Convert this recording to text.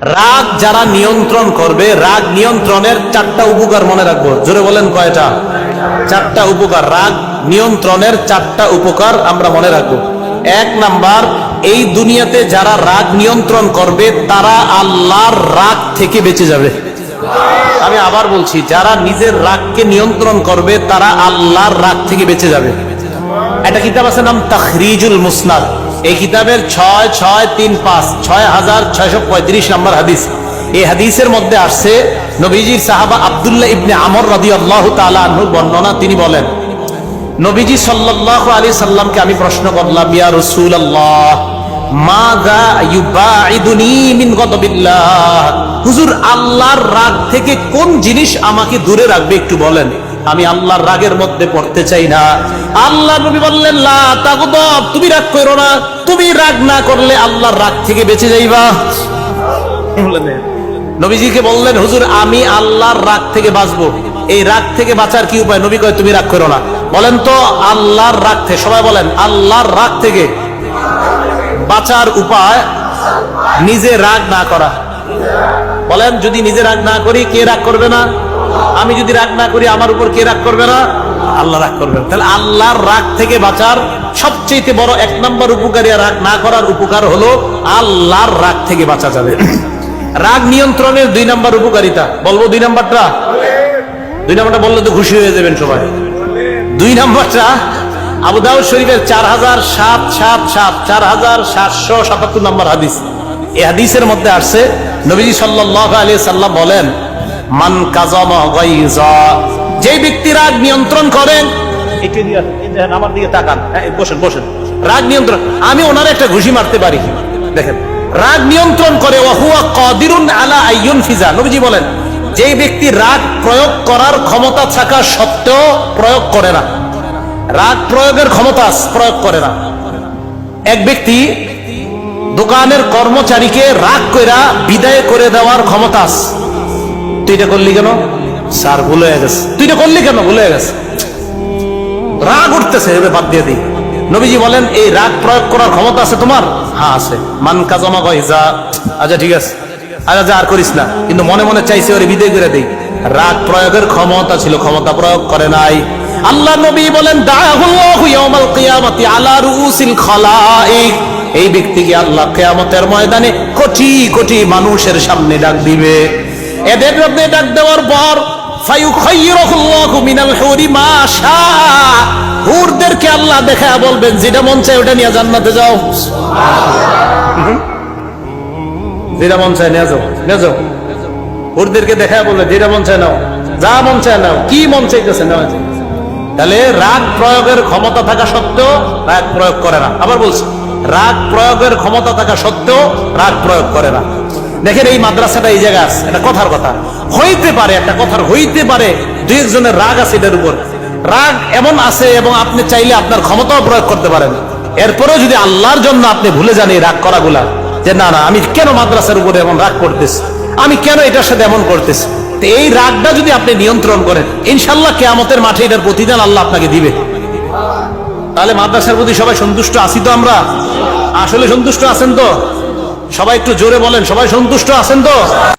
রাগ যারা নিয়ন্ত্রণ করবে, রাগ নিয়ন্ত্রণের চারটা উপকার মনে রাখব। জোরে বলেন কয়টা? চারটা উপকার। রাগ নিয়ন্ত্রণের চারটা উপকার আমরা মনে রাখব। এক নাম্বার, এই দুনিয়াতে যারা রাগ নিয়ন্ত্রণ করবে, তারা আল্লাহর রাগ থেকে বেঁচে যাবে। আমি আবার বলছি, যারা নিজের রাগকে নিয়ন্ত্রণ করবে, তারা আল্লাহর রাগ থেকে বেঁচে যাবে। একটা কিতাব আছে নাম তাখরিজুল মুসনাদ। এই কিতাবের ছয় ছয় তিন পাঁচ ছয় হাজার ছয়শো পঁয়ত্রিশ নম্বর হাদিস। এই হাদিসের মধ্যে আসছে, নবীজির সাহাবা আবদুল্লাহ ইবনে আমর রাদি আল্লাহ তালুর বর্ণনা, তিনি বলেন, নবীজি সাল্লাহ আলী সাল্লামকে আমি প্রশ্ন করলাম, ইয়া রসুল আল্লাহ হুজুর, আল্লাহর রাগ থেকে কোন জিনিস আমাকে দূরে রাখবে একটু বলেন। আমি আল্লাহর রাগের মধ্যে পড়তে চাই না। আল্লাহ নবী বললেন লা তাগদব তুমি রাগ করো না। তুমি রাগ না করলে আল্লাহর রাগ থেকে বেঁচে যাইবা। নবীজিকে বললেন হুজুর আমি আল্লাহর রাগ থেকে বাঁচবো। এই রাগ থেকে বাঁচার কি উপায়? নবী কয় তুমি রাগ করো না। বলেন তো আল্লাহর রাগ থেকে সবাই বলেন আল্লাহর রাগ থেকে বাঁচার উপায় নিজে রাগ না করা। বলেন যদি নিজে রাগ না করি কে রাগ করবে না? আমি যদি রাগ না করি, আমার উপর কে রাগ করবে না? আল্লাহ রাগ করবে তাহলে আল্লাহর রাগ থেকে বাঁচার সবচেয়ে বড় এক নম্বর উপকারী রাগ না করার উপকার হলো আল্লাহর রাগ থেকে বাঁচা যাবে। রাগ নিয়ন্ত্রণের দুই নম্বর উপকারিতা। বলব দুই নম্বরটা? দুই নম্বরটা বললে তো খুশি হয়ে যাবেন সবাই। দুই নম্বরটা আবুদাউ শরীফের চার হাজার সাত সাত সাত, চার হাজার সাতশো সাতাত্তর নম্বর হাদিস। এই হাদিসের মধ্যে আসছে, নবীজি সাল্লাহ আলী সাল্লাম বলেন মান কাজম যে ব্যক্তি রাগ নিয়ন্ত্রণ করেন আমার দিকে তাকান। হ্যাঁ, বসেন বসেন। রাগ নিয়ন্ত্রণ আমি ওনার একটা ঘুষি মারতে পারি। দেখেন রাগ নিয়ন্ত্রণ করে ওয়াহুয়া কদিরুন আলা আইয়ুন ফিজা। নবীজি বলেন যে ব্যক্তি রাগ প্রয়োগ করার ক্ষমতা থাকা সত্ত্বেও প্রয়োগ করে না। রাগ প্রয়োগের ক্ষমতা প্রয়োগ করে না। এক ব্যক্তি দোকানের কর্মচারীকে রাগ কইরা বিদায় করে দেওয়ার ক্ষমতা আছে। তুই এটা করলি কেন? স্যার ভুল হয়ে গেছে। তুই এটা করলি কেন? ভুল হয়ে গেছে। রাগ উঠতেছে এবার বাদ দিয়ে দিই। নবীজি বলেন এই রাগ প্রয়োগ করার ক্ষমতা আছে তোমার? হ্যাঁ আছে। মান কাজমা কয় যা আচ্ছা ঠিক আছে। আচ্ছা যা আর করিস না। কিন্তু মনে মনে চাইছে ওরে বিদায় করে দেই। রাগ প্রয়োগের ক্ষমতা ছিল ক্ষমতা প্রয়োগ করে নাই। আল্লাহ নবী বলেন দাআহুল্লাহু ইয়াউমাল কিয়ামাতি আলা রুউসিল খালাইক এই ব্যক্তিকে আল্লাহ কেয়ামতের ময়দানে কোটি কোটি মানুষের সামনে ডাক দিবে। এদের মধ্যে ডাক দেওয়ার পর তাহলে রাগ প্রয়োগের ক্ষমতা থাকা সত্ত্বেও রাগ প্রয়োগ করে না। আবার বলছি, রাগ প্রয়োগের ক্ষমতা থাকা সত্ত্বেও রাগ প্রয়োগ করে না। দেখেন এই মাদ্রাসাটা এই জায়গা আছে, এটা কথার কথা। হইতে পারে, একটা কথার হইতে পারে, দুই একজনের রাগ আছে এটার উপর। রাগ এমন আছে এবং আপনি চাইলে আপনার ক্ষমতাও প্রয়োগ করতে পারেন। এরপরেও যদি আল্লাহর জন্য আপনি ভুলে যান এই রাগ করাগুলা, যে না না, আমি কেন মাদ্রাসার উপরে এমন রাগ করতেছি? আমি কেন এটার সাথে এমন করতেছি? এই রাগটা যদি আপনি নিয়ন্ত্রণ করেন, ইনশাল্লাহ কেয়ামতের মাঠে এটার প্রতিদান আল্লাহ আপনাকে দিবে। তাহলে মাদ্রাসার প্রতি সবাই সন্তুষ্ট আছি তো আমরা? আসলে সন্তুষ্ট আছেন তো? সবাই একটু জোরে বলেন সবাই সন্তুষ্ট আছেন তো?